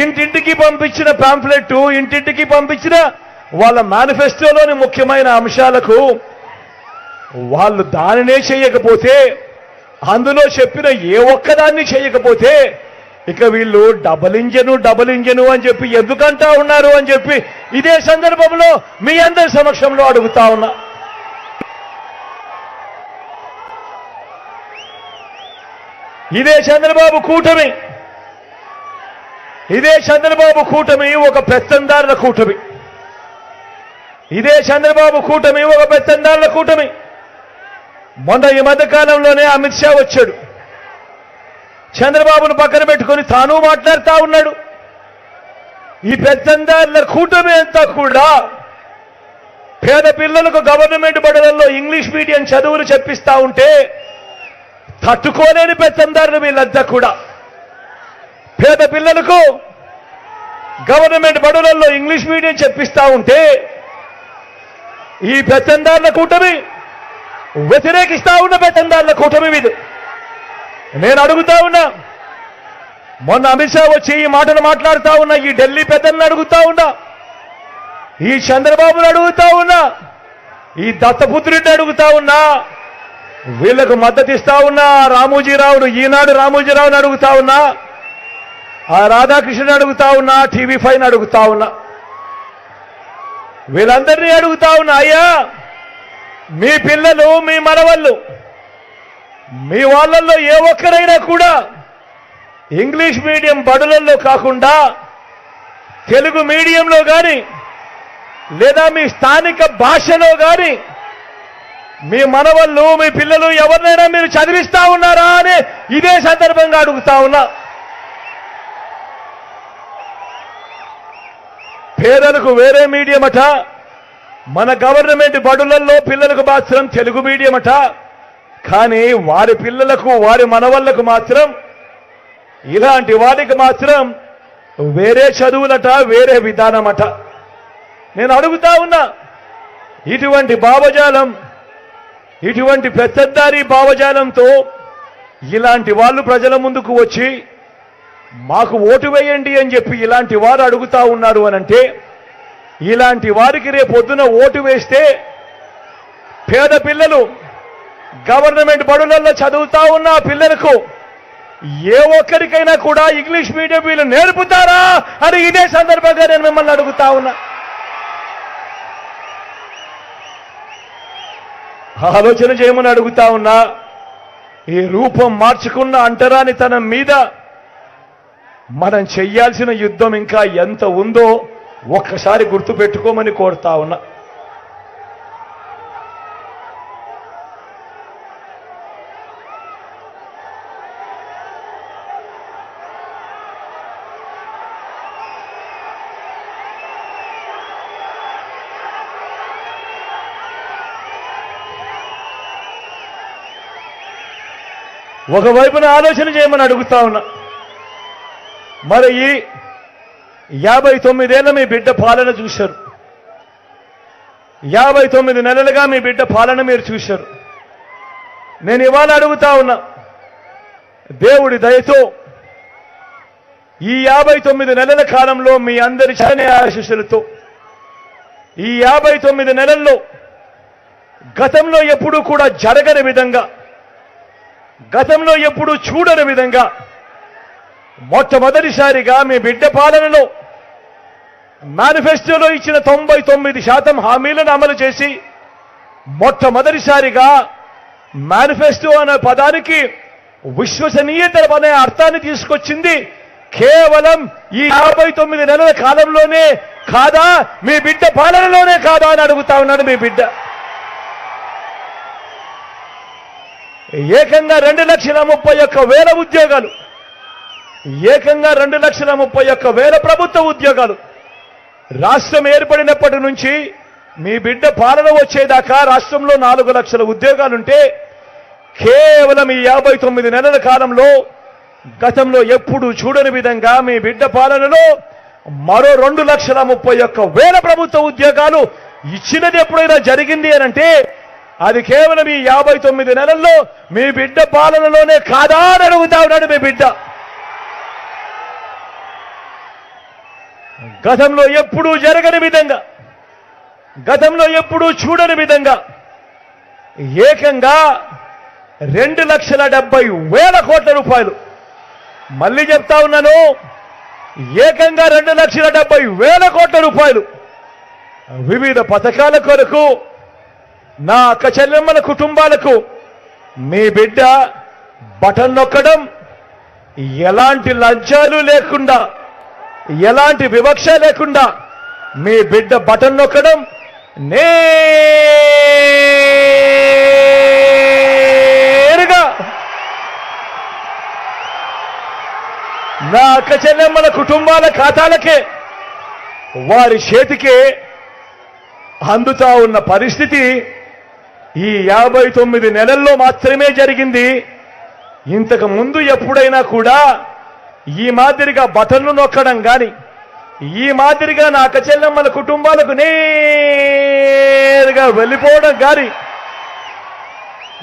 ఇంటింటికి పంపించిన పాంఫ్లెట్ ఇంటింటికి పంపించిన వాళ్ళ మేనిఫెస్టోలోని ముఖ్యమైన అంశాలకు వాళ్ళు దానినే చేయకపోతే అందులో చెప్పిన ఏ ఒక్కదాన్ని చేయకపోతే ఇక వీళ్ళు డబల్ ఇంజను డబల్ ఇంజను అని చెప్పి ఎందుకంటా ఉన్నారు అని చెప్పి ఇదే సందర్భంలో మీ అందరి సమక్షంలో అడుగుతా ఉన్నా. ఇదే చంద్రబాబు కూటమి. ఇదే చంద్రబాబు కూటమి ఒక పెత్తందారుల కూటమి. ఇదే చంద్రబాబు కూటమి ఒక పెత్తందారుల కూటమి. మొన్న ఈ మధ్య కాలంలోనే అమిత్ షా వచ్చాడు. చంద్రబాబును పక్కన పెట్టుకొని తాను మాట్లాడుతూ ఉన్నాడు. ఈ పెత్తందారుల కూటమి అంతా కూడా పేద పిల్లలకు గవర్నమెంట్ బడులలో ఇంగ్లీష్ మీడియం చదువులు చెప్పిస్తా ఉంటే తట్టుకోలేని పెత్తందారులు వీళ్ళంతా కూడా. పేద పిల్లలకు గవర్నమెంట్ బడులలో ఇంగ్లీష్ మీడియం చెప్పిస్తా ఉంటే ఈ పెత్తందారుల కూటమి వ్యతిరేకిస్తా ఉన్న పెత్తందారుల కూటమి ఇది. నేను అడుగుతా ఉన్నా మొన్న అమిత్ షా వచ్చి ఈ మాటలు మాట్లాడుతా ఉన్నా ఈ ఢిల్లీ పెద్దలను అడుగుతా ఉన్నా ఈ చంద్రబాబును అడుగుతా ఉన్నా ఈ దత్తపుత్రుడిని అడుగుతా ఉన్నా వీళ్ళకు మద్దతు ఇస్తా ఉన్నా రామోజీరావును ఈనాడు రామోజీరావును అడుగుతా ఉన్నా ఆ రాధాకృష్ణుని అడుగుతా ఉన్నా టీవీ ఫైవ్ అడుగుతా ఉన్నా. వీళ్ళందరినీ అడుగుతా ఉన్నా అయ్యా మీ పిల్లలు మీ మనవళ్ళు మీ వాళ్ళల్లో ఏ ఒక్కరైనా కూడా ఇంగ్లీష్ మీడియం బడులలో కాకుండా తెలుగు మీడియంలో కానీ లేదా మీ స్థానిక భాషలో కానీ మీ మనవళ్ళు మీ పిల్లలు ఎవరినైనా మీరు చదివిస్తా ఉన్నారా అని ఇదే సందర్భంగా అడుగుతా ఉన్నా. పేదలకు వేరే మీడియం అట. మన గవర్నమెంట్ బడులలో పిల్లలకు మాత్రం తెలుగు మీడియం అట. కానీ వారి పిల్లలకు వారి మనవళ్ళకు మాత్రం ఇలాంటి వారికి మాత్రం వేరే చదువులట వేరే విధానమట నేను అడుగుతా ఉన్నా ఇటువంటి భావజాలం ఇటువంటి పెద్దదారి భావజాలంతో ఇలాంటి వాళ్ళు ప్రజల ముందుకు వచ్చి మాకు ఓటు వేయండి అని చెప్పి ఇలాంటి వారు అడుగుతా ఉన్నారు అనంటే ఇలాంటి వారికి రేపొద్దున ఓటు వేస్తే పేద పిల్లలు గవర్నమెంట్ బడులలో చదువుతా ఉన్న పిల్లలకు ఏ ఒక్కరికైనా కూడా ఇంగ్లీష్ మీడియం వీళ్ళు నేర్పుతారా అని ఇదే సందర్భంగా నేను మిమ్మల్ని అడుగుతా ఉన్నా. ఆలోచన చేయమని అడుగుతా ఉన్నా ఈ రూపం మార్చుకున్న అంటరాని తన మీద మనం చెయ్యాల్సిన యుద్ధం ఇంకా ఎంత ఉందో ఒక్కసారి గుర్తు పెట్టుకోమని కోరుతా ఉన్నా. ఒకవైపున ఆలోచన చేయమని అడుగుతా ఉన్నా. మరి ఈ యాభై తొమ్మిదేళ్ళ మీ బిడ్డ పాలన చూశారు. యాభై తొమ్మిది నెలలుగా మీ బిడ్డ పాలన మీరు చూశారు. నేను ఇవాళ అడుగుతా ఉన్నా దేవుడి దయతో ఈ యాభై తొమ్మిది నెలల కాలంలో మీ అందరి చనే ఆశీస్సులతో ఈ యాభై తొమ్మిది నెలల్లో గతంలో ఎప్పుడూ కూడా జరగని విధంగా గతంలో ఎప్పుడూ చూడని విధంగా మొట్టమొదటిసారిగా మీ బిడ్డ పాలనలో మేనిఫెస్టోలో ఇచ్చిన తొంభై తొమ్మిది శాతం హామీలను అమలు చేసి మొట్టమొదటిసారిగా మేనిఫెస్టో అనే పదానికి విశ్వసనీయత అనే అర్థాన్ని తీసుకొచ్చింది. కేవలం ఈ యాభై తొమ్మిది నెలల కాలంలోనే కాదా? మీ బిడ్డ పాలనలోనే కాదా అని అడుగుతా ఉన్నాడు మీ బిడ్డ. ఏకంగా రెండు లక్షల ముప్పై ఒక్క వేల ఉద్యోగాలు ఏకంగా రెండు లక్షల ముప్పై ఒక్క వేల ప్రభుత్వ ఉద్యోగాలు. రాష్ట్రం ఏర్పడినప్పటి నుంచి మీ బిడ్డ పాలన వచ్చేదాకా రాష్ట్రంలో నాలుగు లక్షల ఉద్యోగాలుంటే కేవలం ఈ యాభై తొమ్మిది నెలల కాలంలో గతంలో ఎప్పుడు చూడని విధంగా మీ బిడ్డ పాలనలో మరో రెండు లక్షల ముప్పై ఒక్క వేల ప్రభుత్వ ఉద్యోగాలు ఇచ్చినది ఎప్పుడైనా జరిగింది అని అంటే అది కేవలం ఈ యాభై తొమ్మిది నెలల్లో మీ బిడ్డ పాలనలోనే కాదా అని అడుగుతా ఉన్నాడు మీ బిడ్డ. గతంలో ఎప్పుడూ జరగని విధంగా గతంలో ఎప్పుడూ చూడని విధంగా ఏకంగా రెండు లక్షల డెబ్బై వేల కోట్ల రూపాయలు. మళ్ళీ చెప్తా ఉన్నాను ఏకంగా రెండు లక్షల డెబ్బై వేల కోట్ల రూపాయలు. వివిధ పథకాల కొరకు నా అక్క చెల్లెమ్మల కుటుంబాలకు మీ బిడ్డ బటన్ నొక్కడం ఎలాంటి లంచాలు లేకుండా ఎలాంటి వివక్ష లేకుండా మీ బిడ్డ బటన్ నొక్కడం నేరుగా నా అక్క చెల్లెమ్మల కుటుంబాల ఖాతాలకే వారి చేతికే అందుతా ఉన్న పరిస్థితి ఈ యాభై తొమ్మిది నెలల్లో మాత్రమే జరిగింది. ఇంతకు ముందు ఎప్పుడైనా కూడా ఈ మాదిరిగా బటన్లు నొక్కడం గాని ఈ మాదిరిగా నా అక్క కుటుంబాలకు నేరుగా వెళ్ళిపోవడం కానీ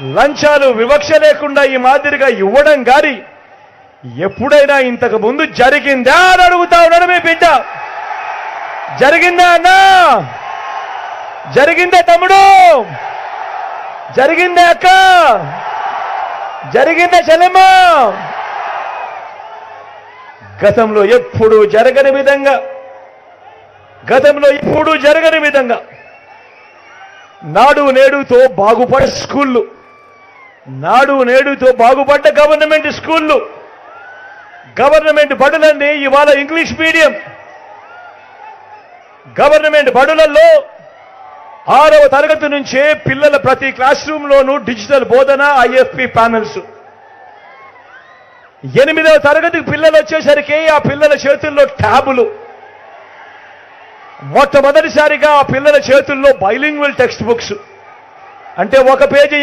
లంచాలు వివక్ష లేకుండా ఈ మాదిరిగా ఇవ్వడం గాని ఎప్పుడైనా ఇంతకు ముందు జరిగిందా అని అడుగుతా ఉన్నాడు మీ బిడ్డ. జరిగిందా అన్నా? జరిగిందా తమ్ముడు? జరిగిందా అక్క? జరిగిందా చెల్లెమ్మ? గతంలో ఎప్పుడూ జరగని విధంగా గతంలో ఎప్పుడూ జరగని విధంగా నాడు నేడుతో బాగుపడే స్కూళ్ళు నాడు నేడుతో బాగుపడ్డ గవర్నమెంట్ స్కూళ్ళు గవర్నమెంట్ బడులన్నీ ఇవాళ ఇంగ్లీష్ మీడియం. గవర్నమెంట్ బడులలో ఆరవ తరగతి నుంచే పిల్లల ప్రతి క్లాస్ రూమ్లోనూ డిజిటల్ బోధన ఐఎఫ్పి ప్యానల్స్. ఎనిమిదవ తరగతికి పిల్లలు వచ్చేసరికి ఆ పిల్లల చేతుల్లో ట్యాబులు. మొట్టమొదటిసారిగా ఆ పిల్లల చేతుల్లో బైలింగ్వల్ టెక్స్ట్ బుక్స్. అంటే ఒక పేజీ